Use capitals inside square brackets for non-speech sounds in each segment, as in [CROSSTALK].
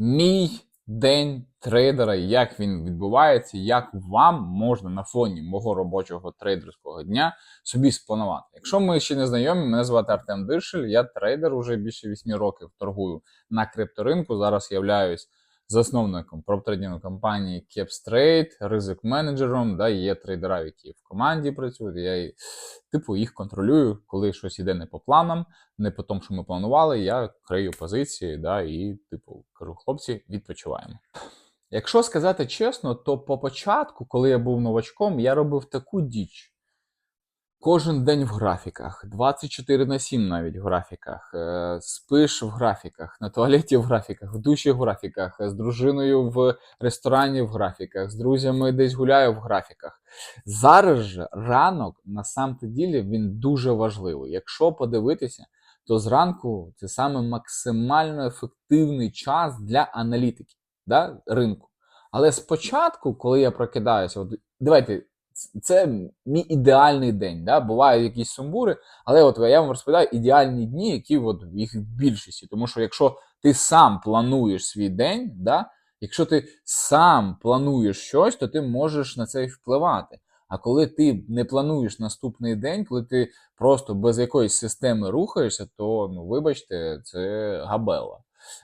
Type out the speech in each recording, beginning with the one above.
Мій день трейдера, як він відбувається, як вам можна на фоні мого робочого трейдерського дня собі спланувати. Якщо ми ще не знайомі, мене звати Артем Диршель, я трейдер уже більше 8 років торгую на крипторинку. Зараз являюсь засновником проптредінгової компанії Capstrade, ризик менеджером. Да, є трейдера, які в команді працюють. Я типу їх контролюю, коли щось іде не по планам, не по тому, що ми планували. Я крию позиції, да, і типу кажу, хлопці, відпочиваємо. Якщо сказати чесно, то по початку, коли я був новачком, я робив таку діч. Кожен день в графіках, 24 на 7 навіть в графіках, е, спиш в графіках, на туалеті в графіках, в душі в графіках, з дружиною в ресторані в графіках, з друзями десь гуляю в графіках. Зараз же ранок на самом ділі він дуже важливий. Якщо подивитися, то зранку це саме максимально ефективний час для аналітики да, ринку. Але спочатку, коли я прокидаюся, от, давайте, це мій ідеальний день. Да? Бувають якісь сумбури, але от я вам розповідаю ідеальні дні, які от їх в більшості. Тому що якщо ти сам плануєш свій день, да? якщо ти сам плануєш щось, то ти можеш на це впливати. А коли ти не плануєш наступний день, коли ти просто без якоїсь системи рухаєшся, то ну вибачте, це габела.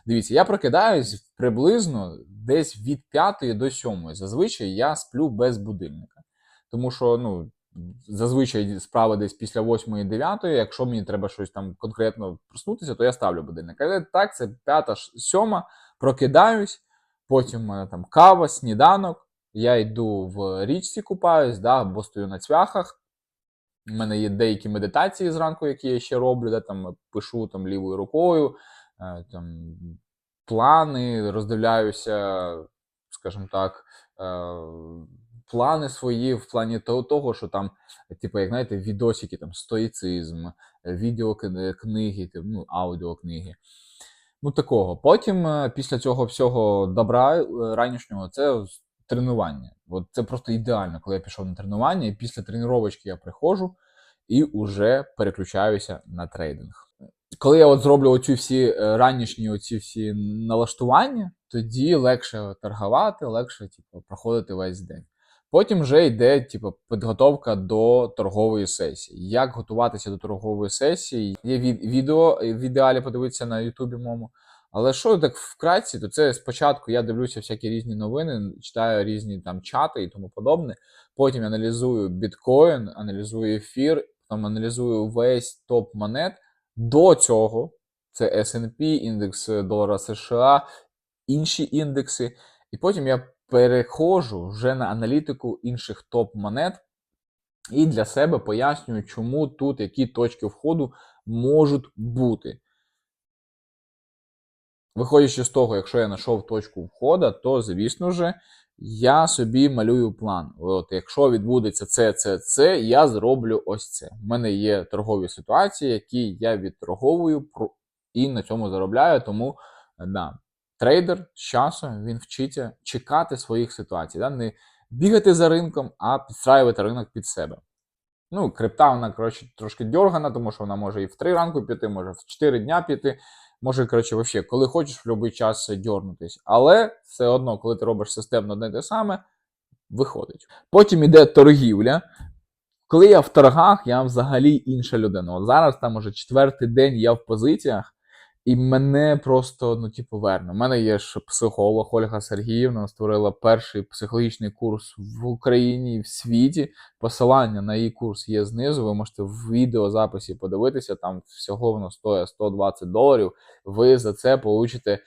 Дивіться, я прокидаюсь приблизно десь від 5 до 7. Зазвичай я сплю без будильника. Тому що ну, зазвичай справа десь після 8 9, якщо мені треба щось там конкретно проснутися, то я ставлю будильник. Але так, це 5 7 прокидаюсь, потім в мене там кава, сніданок. Я йду в річці купаюсь, да, або стою на цвяхах. У мене є деякі медитації зранку, які я ще роблю, де там пишу там лівою рукою, е, там плани, роздивляюся, скажімо так, е, плани свої в плані того, того що там, типу, як знаєте, відосики, там стоїцизм, відеокниги, ну, аудіокниги. Ну, такого. Потім, е, після цього всього добра е, ранішнього, це тренування. От це просто ідеально, коли я пішов на тренування, і після тренувачки я приходжу і вже переключаюся на трейдинг. Коли я от зроблю оці всі е, ранішні оці всі налаштування, тоді легше торгувати, легше типу, проходити весь день. Потім вже йде типу, підготовка до торгової сесії. Як готуватися до торгової сесії? Є від- відео в ідеалі подивитися на Ютубі моєму. Але що так вкратці, то це спочатку я дивлюся всякі різні новини, читаю різні там чати і тому подобне. Потім аналізую біткоін, аналізую ефір, там аналізую весь топ монет. До цього це S&P, індекс долара США, інші індекси. І потім я переходжу вже на аналітику інших топ-монет і для себе пояснюю, чому тут які точки входу можуть бути. Виходячи з того, якщо я знайшов точку входу, то, звісно ж, я собі малюю план. От якщо відбудеться це, це, це, я зроблю ось це. У мене є торгові ситуації, які я відторговую і на цьому заробляю. Тому да, трейдер з часом він вчиться чекати своїх ситуацій, да? не бігати за ринком, а підстраювати ринок під себе. Ну, крипта, вона, коротше, трошки дьоргана, тому що вона може і в 3 ранку піти, може в 4 дня піти. Може, коротше, вообще, коли хочеш, в будь-який час дьорнутись. Але все одно, коли ти робиш системно одне те саме, виходить. Потім іде торгівля. Коли я в торгах, я взагалі інша людина. От зараз там уже четвертий день я в позиціях, і мене просто, ну, типу, верне. У мене є ж психолог Ольга Сергіївна, створила перший психологічний курс в Україні і в світі. Посилання на її курс є знизу. Ви можете в відеозаписі подивитися, там всього воно стоїть 120 доларів. Ви за це получите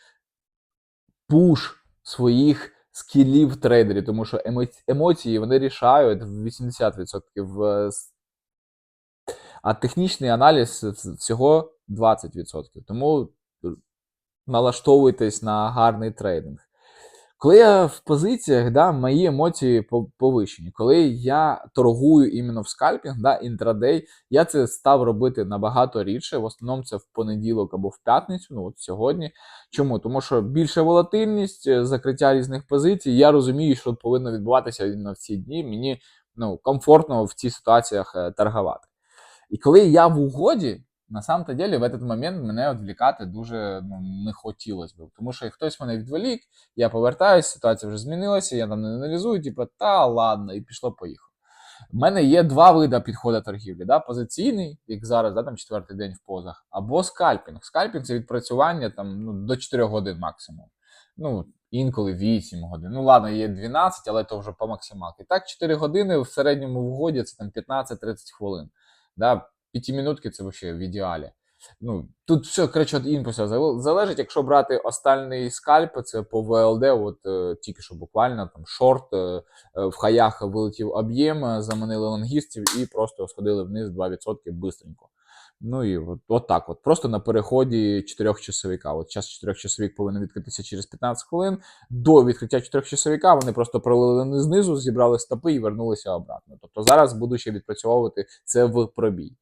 пуш своїх скілів в трейдері, тому що емоції вони рішають в 80%. е, А технічний аналіз всього 20%. Тому налаштовуйтесь на гарний трейдинг. Коли я в позиціях, да, мої емоції повищені. Коли я торгую іменно в скальпінг, да, інтрадей, я це став робити набагато рідше. В основному це в понеділок або в п'ятницю, ну от сьогодні. Чому? Тому що більша волатильність, е, закриття різних позицій. Я розумію, що повинно відбуватися іменно в ці дні. Мені ну, комфортно в цих ситуаціях е, торгувати. І коли я в угоді, на самом-то деле в этот момент мене відвлікати дуже ну, не хотілося б. Тому що хтось мене відволік, я повертаюся, ситуація вже змінилася, я там не аналізую, типу, та ладно, і пішло поїхало. У мене є два види підходу торгівлі: да? позиційний, як зараз, да, там четвертий день в позах, або скальпінг. Скальпінг це відпрацювання там, ну, до 4 годин максимум. Ну, інколи 8 годин. Ну, ладно, є 12, але то вже по максималки. Так, 4 години в середньому в годі це там 15-30 хвилин. Да? П'ятимінутки це взагалі в ідеалі. Ну, тут все, коротше, від залежить, якщо брати остальний скальп, це по ВЛД, от е, тільки що буквально там шорт, е, е, в хаях вилетів об'єм, е, заманили лонгістів і просто сходили вниз 2% бистренько. Ну і от, от так от. Просто на переході 4-часовика. От час 4-часовик повинен відкритися через 15 хвилин. До відкриття 4-часовика вони просто пролили знизу, зібрали стопи і вернулися обратно. Тобто зараз буду ще відпрацьовувати це в пробій.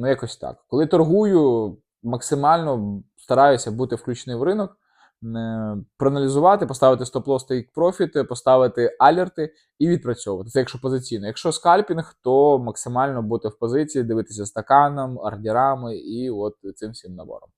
Ну, якось так. Коли торгую, максимально стараюся бути включений в ринок, е, проаналізувати, поставити стоп-лосс take profit, поставити алерти і відпрацьовувати. Це якщо позиційно. Якщо скальпінг, то максимально бути в позиції, дивитися стаканом, ордерами і от цим всім набором.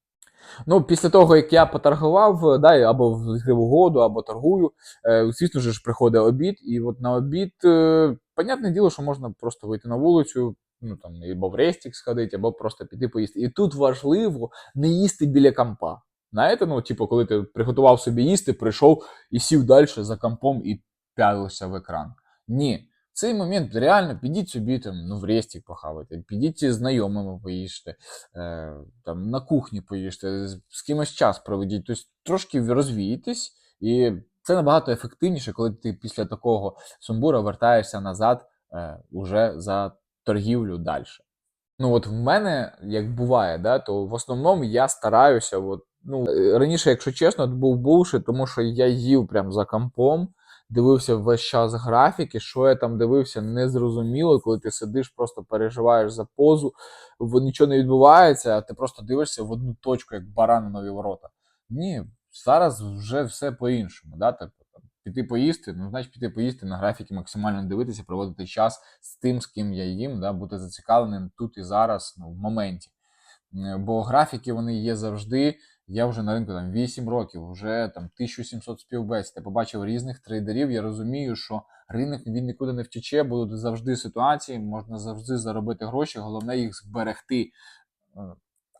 Ну, після того, як я поторгував, да, або відкрив угоду, або торгую, е, звісно ж, приходить обід, і от на обід, е, понятне діло, що можна просто вийти на вулицю, ну там або в рестік сходити, або просто піти поїсти. І тут важливо не їсти біля компа. Знаєте, ну, типу, коли ти приготував собі їсти, прийшов і сів далі за компом і пялився в екран. Ні. В цей момент реально підіть собі там, ну, в рестік похавайте, підіть з знайомими поїжте, е, там, на кухні поїжте, з, з кимось час проведіть, тобто трошки розвійтесь, і це набагато ефективніше, коли ти після такого сумбура вертаєшся назад е, уже за торгівлю далі. Ну, от в мене, як буває, да, то в основному я стараюся. От, ну, Раніше, якщо чесно, був булшит, тому що я їв прям за компом, дивився весь час графіки, що я там дивився, незрозуміло, коли ти сидиш, просто переживаєш за позу, нічого не відбувається, а ти просто дивишся в одну точку, як баран на нові ворота. Ні, зараз вже все по-іншому. Да? Тобто, піти поїсти, ну, значить піти поїсти на графіки, максимально дивитися, проводити час з тим, з ким я їм, да, бути зацікавленим тут і зараз, ну, в моменті. Бо графіки вони є завжди. Я вже на ринку там 8 років, вже там 1700 співбесід. Я побачив різних трейдерів. Я розумію, що ринок він нікуди не втіче, будуть завжди ситуації, можна завжди заробити гроші. Головне їх зберегти, е,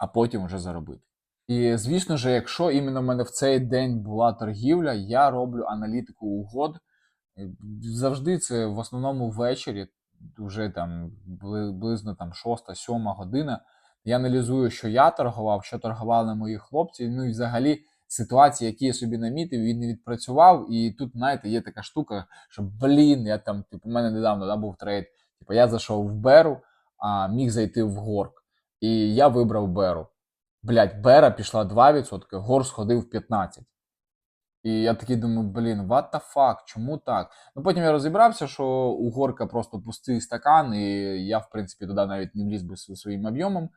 а потім вже заробити. І звісно ж, якщо іменно в мене в цей день була торгівля, я роблю аналітику угод. Завжди це в основному ввечері, вже там близько там 6-7 година. Я аналізую, що я торгував, що торгували мої хлопці. Ну і взагалі ситуації, які я собі намітив, він не відпрацював. І тут, знаєте, є така штука, що блін, я там, типу, у мене недавно да, був трейд. Типу, я зайшов в Беру, а міг зайти в Горк. І я вибрав Беру. Блять, Бера пішла 2%, Гор сходив 15%. І я такий думаю, блін, what the fuck, чому так? Ну потім я розібрався, що у Горка просто пустий стакан, і я, в принципі, туди навіть не вліз би своїм об'ємом,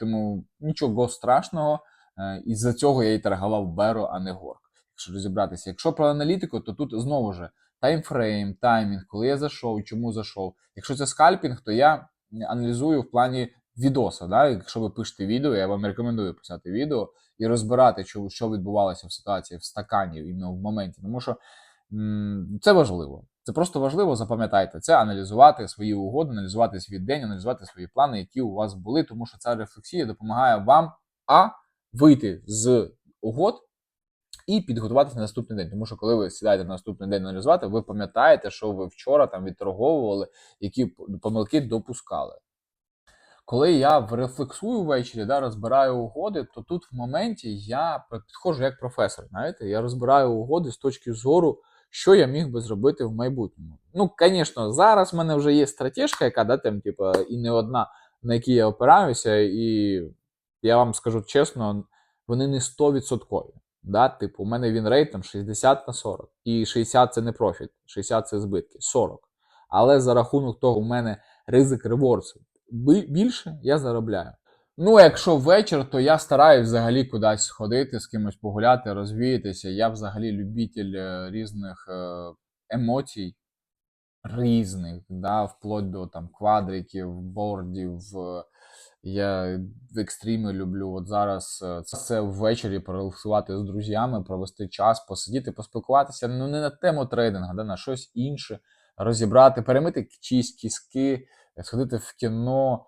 тому нічого страшного. Е, із-за цього я і торгував Беру, а не Горк. Якщо розібратися. Якщо про аналітику, то тут знову ж таймфрейм, таймінг, коли я зайшов, чому зайшов. Якщо це скальпінг, то я аналізую в плані відоса. Да? Якщо ви пишете відео, я вам рекомендую писати відео і розбирати, що відбувалося в ситуації в стакані іменно в моменті. Тому що м це важливо. Це просто важливо, запам'ятайте це, аналізувати свої угоди, аналізувати свій день, аналізувати свої плани, які у вас були, тому що ця рефлексія допомагає вам а вийти з угод і підготуватися на наступний день. Тому що, коли ви сідаєте на наступний день аналізувати, ви пам'ятаєте, що ви вчора там відторговували, які помилки допускали. Коли я рефлексую ввечері, да, розбираю угоди, то тут в моменті я підходжу як професор. знаєте, Я розбираю угоди з точки зору, що я міг би зробити в майбутньому. Ну, звісно, зараз в мене вже є стратежка, яка да, там, типу, і не одна, на якій я опираюся, і я вам скажу чесно, вони не 100%. Да? Типу, у мене він рейт там 60 на 40. І 60 це не профіт, 60 це збитки, 40. Але за рахунок того, у мене ризик реворсу більше я заробляю. Ну, якщо вечір, то я стараюсь взагалі кудись сходити, з кимось погуляти, розвіятися. Я взагалі любитель е, різних е, емоцій, різних, да, вплоть до там квадриків, бордів, Я в екстрімі люблю. От зараз е, це ввечері порелаксувати з друзями, провести час, посидіти, поспілкуватися. Ну не на тему трейдингу, да, на щось інше, розібрати, перемити чиїсь кіски, сходити в кіно,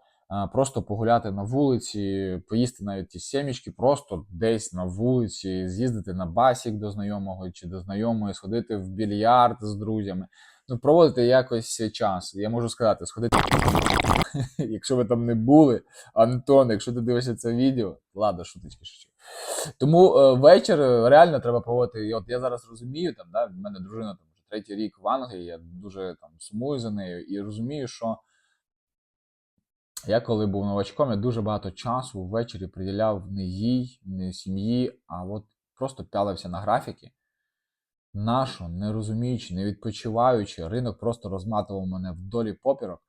просто погуляти на вулиці, поїсти навіть ті сімічки, просто десь на вулиці, з'їздити на басік до знайомого чи до знайомої, сходити в більярд з друзями. Ну, проводити якось час. Я можу сказати, сходити, [LAUGHS] якщо ви там не були, Антон, якщо ти дивишся це відео, ладно, шуточки шучу. Тому е, вечір е, реально треба проводити. І от я зараз розумію, там, да, в мене дружина там вже третій рік в Англії, я дуже там сумую за нею і розумію, що я коли був новачком, я дуже багато часу ввечері приділяв не їй, не сім'ї, а от просто пялився на графіки. Нашу, не розуміючи, не відпочиваючи, ринок просто розматував мене вдолі попірок.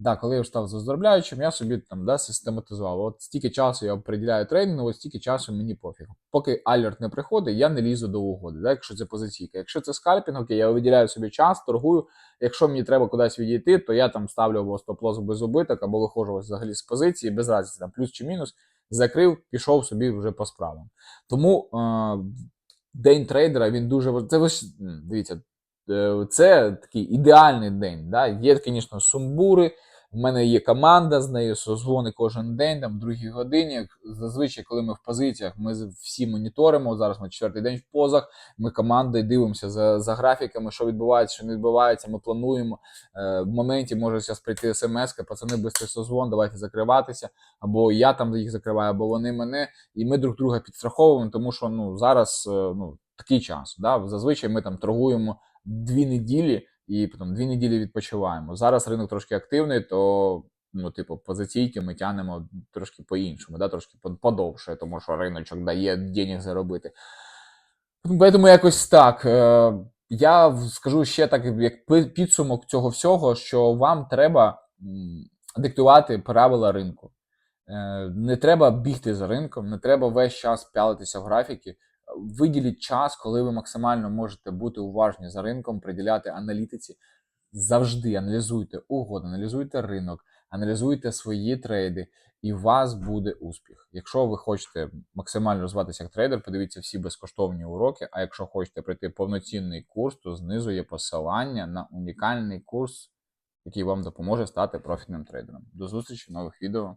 Да, коли я став заробляючим, я собі там да, систематизував. От стільки часу я приділяю трейдингу, от стільки часу мені пофіг. Поки алерт не приходить, я не лізу до угоди, да, якщо це позиційка. Якщо це скальпінг, окей, я виділяю собі час, торгую. Якщо мені треба кудись відійти, то я там ставлю або стоп-лос без убиток, або виходжу взагалі з позиції, без разниці, там плюс чи мінус, закрив, пішов собі вже по справам. Тому е- день трейдера він дуже Це ви дивіться, е, це такий ідеальний день. Да? Є, звісно, сумбури. У мене є команда з нею, созвони кожен день, там в другій годині. Зазвичай, коли ми в позиціях, ми всі моніторимо. Зараз ми четвертий день в позах. Ми командою дивимося за, за графіками, що відбувається, що не відбувається. Ми плануємо. Е, в моменті може зараз прийти смс, пацани, без созвон, давайте закриватися. Або я там їх закриваю, або вони мене. І ми друг друга підстраховуємо, тому що ну зараз е, ну такий час. Да? Зазвичай ми там торгуємо дві неділі і потім дві неділі відпочиваємо. Зараз ринок трошки активний, то ну, типу, позиційки ми тянемо трошки по-іншому, да? трошки подовше, тому що риночок дає денег заробити. Тому якось так. Е, Я скажу ще так, як підсумок цього всього, що вам треба диктувати правила ринку. Е, Не треба бігти за ринком, не треба весь час пялитися в графіки. Виділіть час, коли ви максимально можете бути уважні за ринком, приділяти аналітиці. Завжди аналізуйте угоди, аналізуйте ринок, аналізуйте свої трейди, і у вас буде успіх. Якщо ви хочете максимально розвиватися як трейдер, подивіться всі безкоштовні уроки. А якщо хочете пройти повноцінний курс, то знизу є посилання на унікальний курс, який вам допоможе стати профітним трейдером. До зустрічі в нових відео.